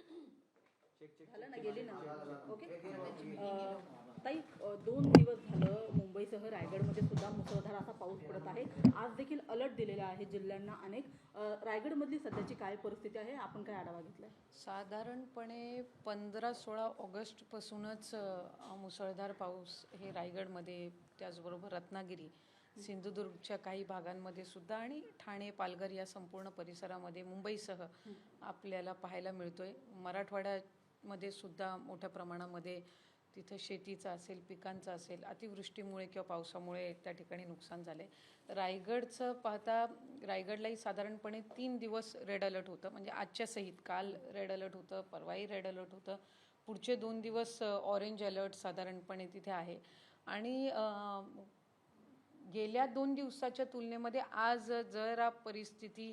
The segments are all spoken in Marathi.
झालं ना गेली ना? ओके ताई दोन दिवस झालं मुंबईसह रायगडमध्ये सुद्धा मुसळधार असा पाऊस पडत आहे. आज देखील अलर्ट दिलेला आहे जिल्ह्यांना अनेक. रायगडमधली सध्याची काय परिस्थिती आहे? आपण काय आढावा घेतलाय? साधारणपणे पंधरा सोळा ऑगस्टपासूनच मुसळधार पाऊस हे रायगडमध्ये त्याचबरोबर रत्नागिरी सिंधुदुर्गच्या काही भागांमध्ये सुद्धा आणि ठाणे पालघर या संपूर्ण परिसरामध्ये मुंबईसह आपल्याला पाहायला मिळतोय. मराठवाड्यामध्ये सुद्धा मोठ्या प्रमाणामध्ये तिथं शेतीचं असेल पिकांचं असेल अतिवृष्टीमुळे किंवा पावसामुळे त्या ठिकाणी नुकसान झाले रायगडचं पाहता रायगडलाही साधारणपणे तीन दिवस रेड अलर्ट होतं. म्हणजे आजच्या सहित काल रेड अलर्ट होतं परवाही रेड अलर्ट होतं. पुढचे दोन दिवस ऑरेंज अलर्ट साधारणपणे तिथे आहे. आणि गेल्या दोन दिवसाच्या तुलनेमध्ये आज जरा परिस्थिती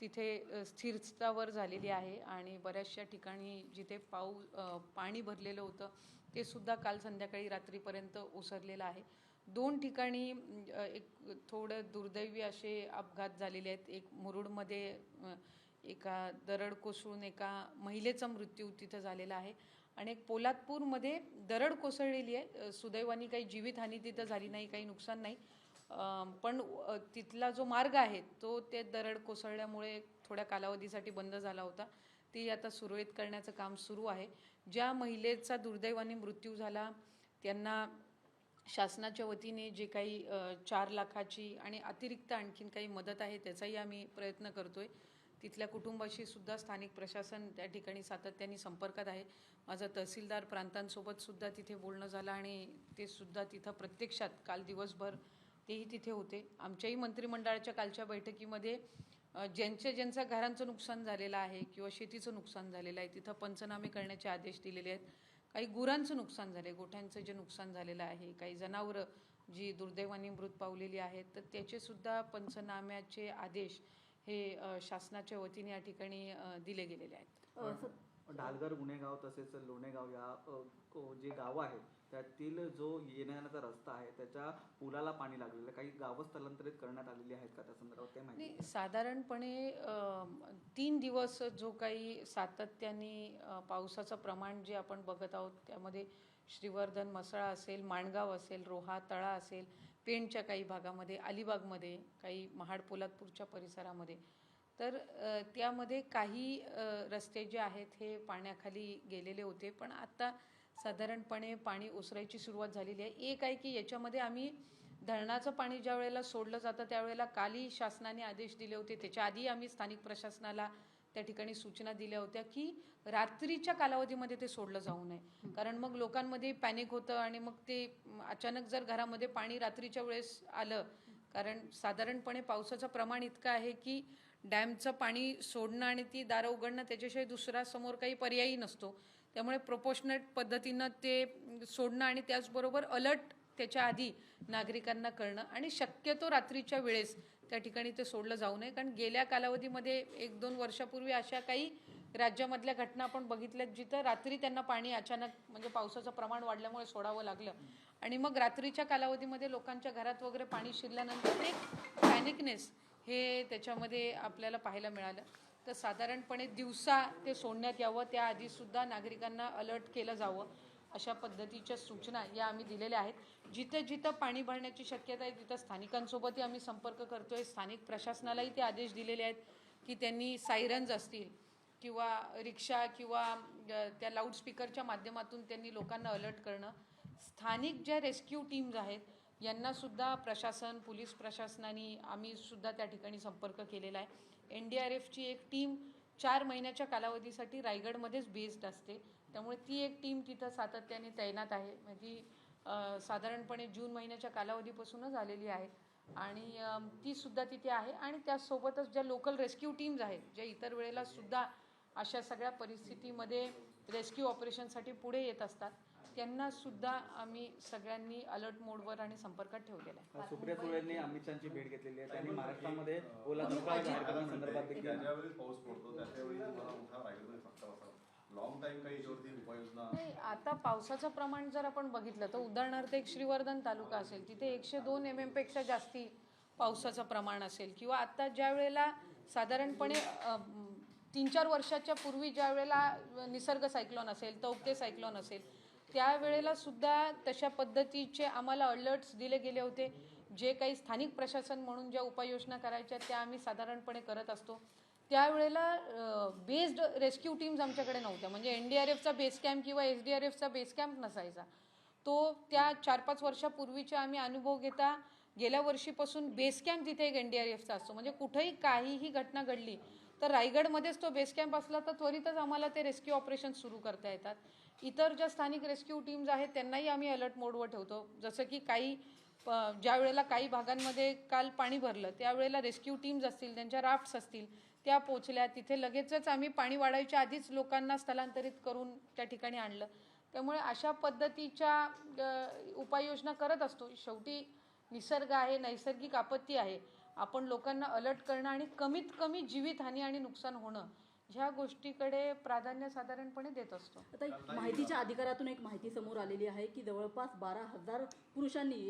तिथे स्थिरतावर झालेली आहे आणि बऱ्याचशा ठिकाणी जिथे पाऊ पाणी भरलेलं होतं ते सुद्धा काल संध्याकाळी रात्रीपर्यंत ओसरलेलं आहे. दोन ठिकाणी एक थोडं दुर्दैवी असे अपघात झालेले आहेत. एक मुरुडमध्ये एका दरड कोसळून एका महिलेचा मृत्यू तिथं झालेला आहे आणि एक पोलादपूरमध्ये दरड कोसळलेली आहे. सुदैवानी काही जीवितहानी तिथं झाली नाही काही नुकसान नाही. पण तिथला जो मार्ग आहे तो ते दरड कोसळल्यामुळे थोड्या कालावधीसाठी बंद झाला होता. ती आता सुरळीत करण्याचं काम सुरू आहे. ज्या महिलेचा दुर्दैवाने मृत्यू झाला त्यांना शासनाच्या वतीने जे काही चार लाखाची आणि अतिरिक्त आणखीन काही मदत आहे त्याचाही आम्ही प्रयत्न करतो आहे तिथल्या कुटुंबाशी सुद्धा स्थानिक प्रशासन त्या ठिकाणी सातत्याने संपर्कात आहे. माझं तहसीलदार प्रांतांसोबत सुद्धा तिथे बोलणं झालं आणि ते सुद्धा तिथं प्रत्यक्षात काल दिवसभर तेही तिथे होते. आमच्याही मंत्रिमंडळाच्या कालच्या बैठकीमध्ये ज्यांच्या ज्यांच्या घरांचं नुकसान झालेलं आहे किंवा शेतीचं नुकसान झालेलं आहे तिथं पंचनामे करण्याचे आदेश दिलेले आहेत. काही गुरांचं नुकसान झाले गोठ्यांचं जे नुकसान झालेलं आहे काही जनावरं जी दुर्दैवाने मृत पावलेली आहेत तर त्याचे सुद्धा पंचनाम्याचे आदेश हे शासनाच्या वतीने या ठिकाणी दिले गेलेले आहेत. ढालघर गुन्हेगाव तसेच लोणेगाव या जे गावं आहेत त्यातील जो येण्याचा रस्ता आहे त्याच्या पुलाला पाणी लागलेलं. काही गावं स्थलांतरित करण्यात आलेली आहेत का त्या संदर्भात ते माहिती नाही साधारणपणे तीन दिवस जो काही सातत्याने पावसाचं प्रमाण जे आपण बघत आहोत त्यामध्ये श्रीवर्धन मसळा असेल माणगाव असेल रोहा तळा असेल पेणच्या काही भागामध्ये अलिबागमध्ये काही महाड पोलादपूरच्या परिसरामध्ये तर त्यामध्ये काही रस्ते जे आहेत हे पाण्याखाली गेलेले होते. पण आत्ता साधारणपणे पाणी ओसरायची सुरुवात झालेली आहे. एक आहे की याच्यामध्ये आम्ही धरणाचं पाणी ज्या वेळेला सोडलं जातं त्यावेळेला कालही शासनाने आदेश दिले होते. त्याच्या आधी आम्ही स्थानिक प्रशासनाला त्या ठिकाणी सूचना दिल्या होत्या की रात्रीच्या कालावधीमध्ये ते सोडलं जाऊ नये. कारण मग लोकांमध्ये पॅनिक होतं आणि मग ते अचानक जर घरामध्ये पाणी रात्रीच्या वेळेस आलं कारण साधारणपणे पावसाचं प्रमाण इतकं आहे की डॅमचं पाणी सोडणं आणि ती दारं उघडणं त्याच्याशिवाय दुसरा समोर काही पर्यायी नसतो. त्यामुळे प्रोपोशनेट पद्धतीनं ते सोडणं आणि त्याचबरोबर अलर्ट त्याच्या आधी नागरिकांना कळणं आणि शक्यतो रात्रीच्या वेळेस त्या ठिकाणी ते सोडलं जाऊ नये. कारण गेल्या कालावधीमध्ये एक दोन वर्षापूर्वी अशा काही राज्यामधल्या घटना आपण बघितल्यात जिथं रात्री त्यांना पाणी अचानक म्हणजे पावसाचं प्रमाण वाढल्यामुळे सोडावं लागलं. आणि मग रात्रीच्या कालावधीमध्ये लोकांच्या घरात वगैरे पाणी शिरल्यानंतर ते पॅनिकनेस हे त्याच्यामध्ये आपल्याला पाहायला मिळालं. तर साधारणपणे दिवसा ते सोडण्यात यावं त्याआधीसुद्धा नागरिकांना अलर्ट केलं जावं अशा पद्धतीच्या सूचना या आम्ही दिलेल्या आहेत. जिथं जिथं पाणी भरण्याची शक्यता आहे तिथं स्थानिकांसोबतही आम्ही संपर्क करतोय. स्थानिक प्रशासनालाही ते आदेश दिलेले आहेत की त्यांनी सायरन्स असतील किंवा रिक्षा किंवा त्या लाऊडस्पीकरच्या माध्यमातून त्यांनी लोकांना अलर्ट करणं. स्थानिक ज्या रेस्क्यू टीम्स आहेत यांनासुद्धा प्रशासन पोलीस प्रशासनाने आम्हीसुद्धा त्या ठिकाणी संपर्क केलेला आहे. एन डी आर एफची एक टीम चार महिन्याच्या कालावधीसाठी रायगडमध्येच बेस्ड असते. त्यामुळे ती एक टीम तिथं सातत्याने तैनात आहे. म्हणजे ती साधारणपणे जून महिन्याच्या कालावधीपासूनच आलेली आहे. आणि तीसुद्धा ती सुद्धा तिथे आहे. आणि त्यासोबतच ज्या लोकल रेस्क्यू टीम्स आहेत ज्या इतर वेळेला सुद्धा अशा सगळ्या परिस्थितीमध्ये रेस्क्यू ऑपरेशनसाठी पुढे येत असतात. त्यांना सुद्धा आम्ही सगळ्यांनी अलर्ट मोडवर आणि संपर्कात ठेवलेलं आहे. सुप्रिया सुळेंनी अमित शहाची भेट घेतलेली आहे. त्यांनी महाराष्ट्रामध्ये ओला ज्यावेळी पाऊस पडतो त्याच्यावेळी मोठा लॉंग टाइम काही नाही आता पावसाचं प्रमाण जर आपण बघितलं तर उदाहरणार्थ एक श्रीवर्धन तालुका असेल तिथे एकशे दोन एमपेक्षा जास्ती पावसाचं प्रमाण असेल. किंवा आता ज्या वेळेला साधारणपणे तीन चार वर्षाच्या पूर्वी ज्या वेळेला निसर्ग सायक्लॉन असेल तौक्ते सायक्लॉन असेल त्यावेळेला सुद्धा तशा पद्धतीचे आम्हाला अलर्ट्स दिले गेले होते. जे काही स्थानिक प्रशासन म्हणून ज्या उपाययोजना करायच्या त्या आम्ही साधारणपणे करत असतो. त्यावेळेला बेस्ड रेस्क्यू टीम्स आमच्याकडे नव्हत्या. म्हणजे एन डी आर एफचा बेस कॅम्प किंवा एस डी आर एफचा बेस कॅम्प नसायचा. तो त्या चार पाच वर्षापूर्वीच्या आम्ही अनुभव घेता. गेल्या वर्षीपासून बेस कॅम्प तिथे एक एन डी आर एफचा असतो. म्हणजे कुठेही काहीही घटना घडली तर रायगडमध्येच तो बेस कॅम्प असला तर त्वरितच आम्हाला ते रेस्क्यू ऑपरेशन सुरू करता येतात. इतर ज्या स्थानिक रेस्क्यू टीम्स आहेत त्यांनाही आम्ही अलर्ट मोडवर ठेवतो. जसं की काही ज्या वेळेला काही भागांमध्ये काल पाणी भरलं त्यावेळेला रेस्क्यू टीम्स असतील त्यांच्या राफ्ट्स असतील त्या पोचल्या तिथे लगेचच आम्ही पाणी वाढायच्या आधीच लोकांना स्थलांतरित करून त्या ठिकाणी आणलं. त्यामुळे अशा पद्धतीच्या उपाययोजना करत असतो. शेवटी निसर्ग आहे नैसर्गिक आपत्ती आहे. आपण लोकांना अलर्ट करणं आणि कमीत कमी जीवितहानी आणि नुकसान होणं ह्या गोष्टीकडे प्राधान्य साधारणपणे देत असतो. आता एक माहितीच्या अधिकारातून एक माहिती समोर आलेली आहे की जवळपास बारा हजार पुरुषांनी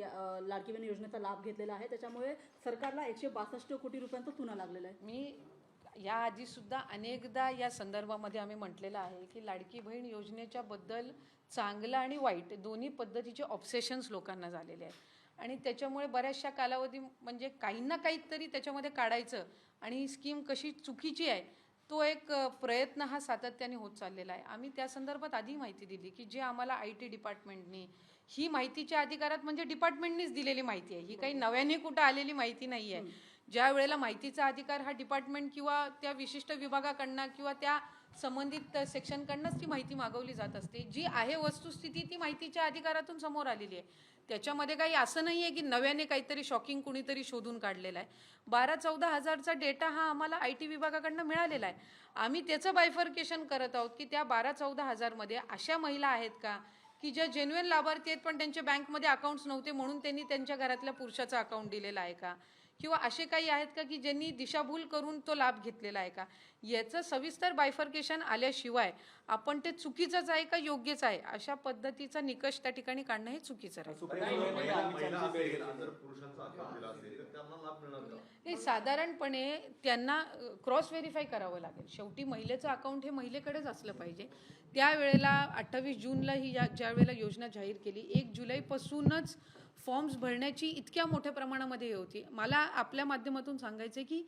लाडकी बहीण योजनेचा लाभ घेतलेला आहे. त्याच्यामुळे सरकारला एकशे बासष्ट कोटी रुपयांचा चुना लागलेला आहे. मी याआधी सुद्धा अनेकदा या संदर्भामध्ये आम्ही म्हटलेलं आहे की लाडकी बहीण योजनेच्या बद्दल चांगलं आणि वाईट दोन्ही पद्धतीचे ऑब्सेशन्स लोकांना झालेले आहेत. आणि त्याच्यामुळे बऱ्याचशा कालावधी म्हणजे काही ना काहीतरी त्याच्यामध्ये काढायचं आणि ही स्कीम कशी चुकीची आहे तो एक प्रयत्न हा सातत्याने होत चाललेला आहे. आम्ही त्या संदर्भात आधी माहिती दिली की जे आम्हाला आय टी डिपार्टमेंटनी ही माहितीच्या अधिकारात म्हणजे डिपार्टमेंटनीच दिलेली माहिती आहे. ही काही नव्याने कुठं आलेली माहिती नाही आहे. ज्या वेळेला माहितीचा अधिकार हा डिपार्टमेंट किंवा त्या विशिष्ट विभागाकडनं किंवा त्या संबंधित सेक्शनकडनंच ती माहिती मागवली जात असते. जी आहे वस्तुस्थिती ती माहितीच्या अधिकारातून समोर आलेली आहे. त्याच्यामध्ये काही असं नाही आहे की नव्याने काहीतरी शॉकिंग कुणीतरी शोधून काढलेला आहे. बारा चौदा हजारचा डेटा हा आम्हाला आय टी विभागाकडनं मिळालेला आहे. आम्ही त्याचं बायफर्केशन करत आहोत की त्या बारा चौदा हजारमध्ये अशा महिला आहेत का? की ज्या जेन्युअन लाभार्थी आहेत पण त्यांच्या बँकमध्ये अकाउंट्स नव्हते म्हणून त्यांनी त्यांच्या घरातल्या पुरुषाचं अकाउंट दिलेलं आहे का? किंवा असे काही आहेत का की ज्यांनी दिशाभूल करून तो लाभ घेतलेला आहे का याचं सविस्तर बायफर्केशन आल्याशिवाय आपण ते चुकीचंच आहे का योग्यच आहे अशा पद्धतीचा निकष त्या ठिकाणी काढणं हे चुकीचं राहील सुप्रिया महिला सुळे महिला आमची वेळ असेल घेतली. आणि जर पुरुषांचा अकाउंट दिला असेल तर त्यांना लाभ मिळणार का हे साधारणपणे त्यांना क्रॉस व्हेरीफाय करावं लागेल शेवटी महिलेचं अकाउंट हे महिलेकडेच असलं पाहिजे त्यावेळेला अठ्ठावीस जूनला ही या ज्या वेळेला योजना जाहीर केली एक जुलैपासूनच फॉर्म्स भरण्याची इतक्या मोठ्या प्रमाणामध्ये हे होती. मला आपल्या माध्यमातून सांगायचं आहे की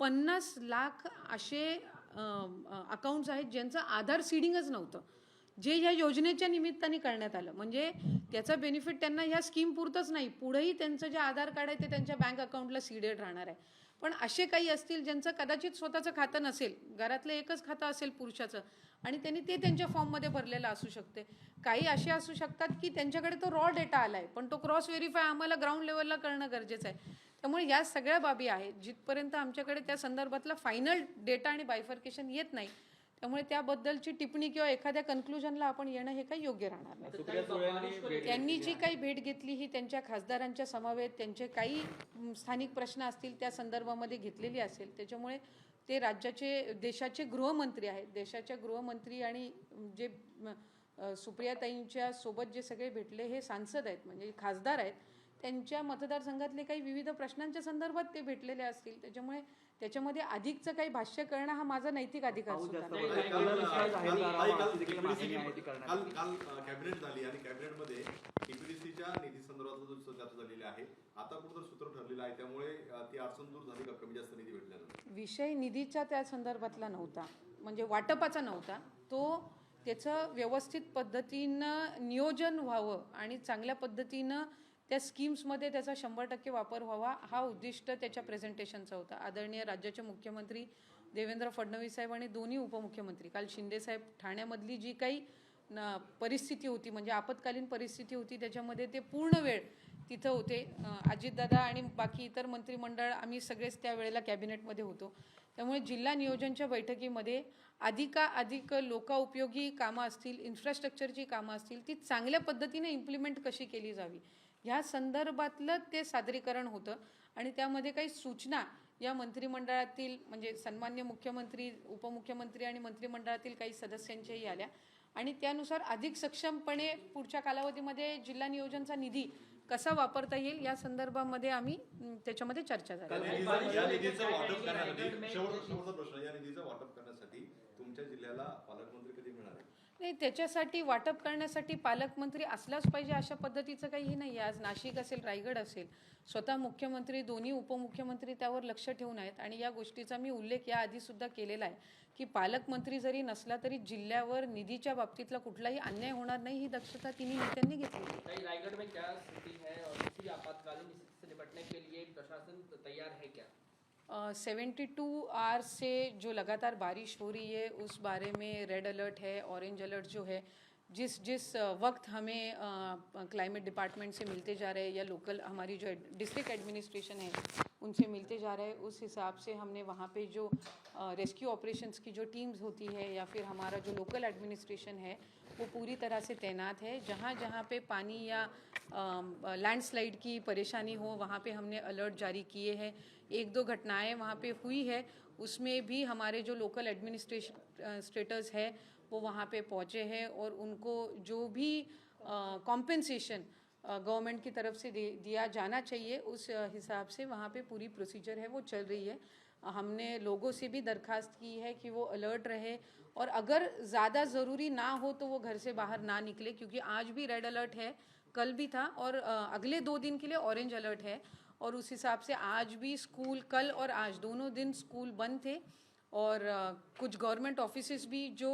पन्नास लाख असे अकाउंट्स आहेत ज्यांचं आधार सीडिंगच नव्हतं. जे ह्या योजनेच्या निमित्ताने करण्यात आलं. म्हणजे त्याचा बेनिफिट त्यांना ह्या स्कीमपुरतंच नाही. पुढेही त्यांचं जे आधार कार्ड आहे ते त्यांच्या बँक अकाउंटला सीडेड राहणार आहे. पण असे काही असतील ज्यांचं कदाचित स्वतःचं खातं नसेल. घरातलं एकच खातं असेल पुरुषाचं. आणि त्यांनी ते त्यांच्या फॉर्ममध्ये भरलेलं असू शकते. काही असे असू शकतात की त्यांच्याकडे तो रॉ डेटा आला आहे पण तो क्रॉस व्हेरीफाय आम्हाला ग्राउंड लेवलला करणं गरजेचं आहे. त्यामुळे या सगळ्या बाबी आहेत जिथपर्यंत आमच्याकडे त्या संदर्भातला फायनल डेटा आणि बायफर्केशन येत नाही त्यामुळे त्याबद्दलची टिप्पणी किंवा एखाद्या कन्क्लुजनला आपण येणं हे काही योग्य राहणार नाही. त्यांनी जी काही भेट घेतली ही त्यांच्या खासदारांच्या समवेत त्यांचे काही स्थानिक प्रश्न असतील त्या संदर्भामध्ये घेतलेली असेल. त्याच्यामुळे ते राज्याचे देशाचे गृहमंत्री आहेत. देशाच्या गृहमंत्री आणि जे सुप्रियाताईंच्या सोबत जे सगळे भेटले हे सांसद आहेत म्हणजे खासदार आहेत. त्यांच्या मतदारसंघातले काही विविध प्रश्नांच्या संदर्भात ते भेटलेले असतील त्याच्यामुळे त्याच्यामध्ये अधिकचं काही भाष्य करणं हा माझा नैतिक अधिकार. काल- कॅबिनेट झाली आणि कॅबिनेटमध्ये टीपीडीसीच्या निधी संदर्भातला जो चर्चा झालेली आहे आता कुठं सूत्र ठरलेलं आहे त्यामुळे ती अडचण दूर झाली का कमी जास्त निधी भेटल्यानंतर विषय निधीचा त्या संदर्भातला नव्हता म्हणजे वाटपाचा नव्हता तो त्याचं व्यवस्थित पद्धतीनं नियोजन व्हावं आणि चांगल्या पद्धतीनं त्या स्कीम्समध्ये त्याचा शंभर टक्के वापर व्हावा हा उद्दिष्ट त्याच्या प्रेझेंटेशनचा होता. आदरणीय राज्याचे मुख्यमंत्री देवेंद्र फडणवीस साहेब आणि दोन्ही उपमुख्यमंत्री. काल शिंदेसाहेब ठाण्यामधली जी काही न परिस्थिती होती म्हणजे आपत्कालीन परिस्थिती होती त्याच्यामध्ये ते पूर्ण वेळ तिथं होते. अजितदादा आणि बाकी इतर मंत्रिमंडळ आम्ही सगळेच त्या वेळेला कॅबिनेटमध्ये होतो. त्यामुळे जिल्हा नियोजनच्या बैठकीमध्ये अधिकाधिक लोकाउपयोगी कामं असतील इन्फ्रास्ट्रक्चरची कामं असतील ती चांगल्या पद्धतीने इम्प्लिमेंट कशी केली जावी ह्या संदर्भातलं ते सादरीकरण होतं. आणि त्यामध्ये काही सूचना या मंत्रिमंडळातील म्हणजे सन्मान्य मुख्यमंत्री उपमुख्यमंत्री आणि मंत्रिमंडळातील काही सदस्यांच्याही आल्या. आणि त्यानुसार अधिक सक्षमपणे पुढच्या कालावधीमध्ये जिल्हा नियोजनचा निधी कसा वापरता येईल या संदर्भामध्ये आम्ही त्याच्यामध्ये चर्चा झाली. या निधीचं- या निधीचं वाटप करण्यासाठी शेवट- शेवटचा प्रश्न या निधीचं वाटप करण्यासाठी तुमच्या जिल्ह्याला पालकमंत्री कधी मिळाले नाही त्याच्यासाठी वाटप करण्यासाठी पालकमंत्री असलाच पाहिजे अशा पद्धतीचं काही नाही आज नाशिक असेल रायगड असेल स्वतः मुख्यमंत्री दोन्ही उपमुख्यमंत्री त्यावर लक्ष ठेवून आहेत. आणि या गोष्टीचा मी उल्लेख याआधी सुद्धा केलेला आहे की पालकमंत्री जरी नसला तरी जिल्ह्यावर निधीच्या बाबतीतला कुठलाही अन्याय होणार नाही ही दक्षता तिन्ही नेत्यांनी घेतली रायगड में क्या स्थिति है और आपातकालीन से निपटने के लिए प्रशासन तैयार है क्या? सेवेंटी टू आवर्स से जो लगातार बारिश हो रही है, उस बारे में रेड अलर्ट है, ऑरेंज अलर्ट जो है, जिस जिस वक्त हमें क्लाइमेट डिपार्टमेंट से मिलते जा रहे हैं या लोकल, हमारी जो डिस्ट्रिक्ट एडमिनिस्ट्रेशन है, उनसे मिलते जा रहे हैं, उस हिसाब से हमने वहाँ पे जो रेस्क्यू ऑपरेशंस की जो टीम्स होती है या फिर हमारा जो लोकल एडमिनिस्ट्रेशन है वो पूरी तरह से तैनात है। जहाँ जहाँ पे पानी या लैंडस्लाइड की परेशानी हो, वहाँ पे हमने अलर्ट जारी किए हैं। एक दो घटनाएँ वहाँ पे हुई है। उसमें भी हमारे जो लोकल एडमिनिस्ट्रेशन स्टेटस है, वो वहाँ पे पहुँचे हैं और उनको जो भी कॉम्पेंसेशन गवर्नमेंट की तरफ़ से दिया जाना चाहिए, उस हिसाब से वहाँ पे पूरी प्रोसीजर है, वो चल रही है। हमने लोगों से भी दरखास्त की है कि वो अलर्ट रहे और अगर ज़्यादा ज़रूरी ना हो तो वो घर से बाहर ना निकले, क्योंकि आज भी रेड अलर्ट है, कल भी था और अगले दो दिन के लिए ऑरेंज अलर्ट है। और उस हिसाब से आज भी स्कूल कल और आज दोनों दिन स्कूल बंद थे। और कुछ गवर्नमेंट ऑफ़िस भी जो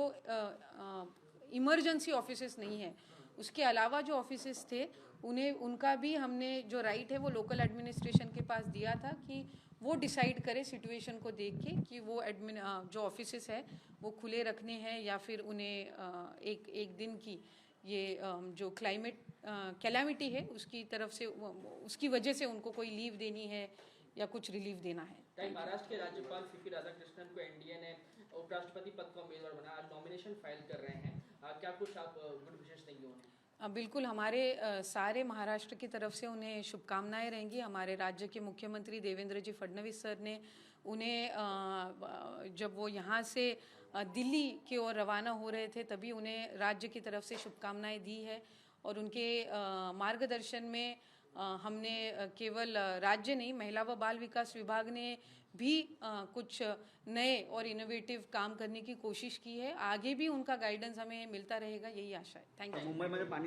इमरजेंसी ऑफ़िस नहीं है, उसके अलावा जो ऑफ़िस थे, उन्हें, उनका भी हमने जो राइट है वो लोकल एडमिनिस्ट्रेशन के पास दिया था कि वो डिसाइड करे सिचुएशन को देख के कि वो एडमिन जो ऑफ़िस है, वो खुले रखने हैं या फिर उन्हें एक एक दिन की ये जो क्लाइमेट कैलामिटी है, उसकी तरफ़ से उसकी वजह से उनको कोई लीव देनी है या कुछ रिलीफ देना है। महाराष्ट्र के राज्यपाल सीपी राधाकृष्णन को एनडीए ने उपराष्ट्रपति पद का उम्मीदवार आज नॉमिनेशन फ़ाइल कर रहे हैं। क्या कुछ आप गुड बिल्कुल, हमारे सारे महाराष्ट्र की तरफ़ से उन्हें शुभकामनाएँ रहेंगी। हमारे राज्य के मुख्यमंत्री देवेंद्र जी फडणवीस सर ने उन्हें जब वो यहाँ से दिल्ली की ओर रवाना हो रहे थे, तभी उन्हें राज्य की तरफ़ से शुभकामनाएँ दी है और उनके मार्गदर्शन में हमने केवल राज्य नहीं महिला व बाल विकास विभाग ने भी कुछ नए और इनोवेटिव काम करने की कोशिश की है। आगे भी उनका गाइडेंस हमें मिलता रहेगा यही आशा है। थैंक यू पाणी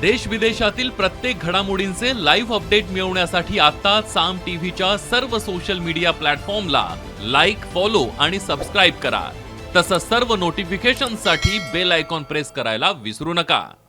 देश विदेशातील प्रत्येक घडामोडींचे लाईव्ह अपडेट मिळवण्यासाठी आता साम टीव्हीच्या सर्व सोशल मीडिया प्लॅटफॉर्मला लाईक फॉलो आणि सबस्क्राईब करा. तसंच सर्व नोटिफिकेशनसाठी बेल आयकॉन प्रेस करायला विसरू नका.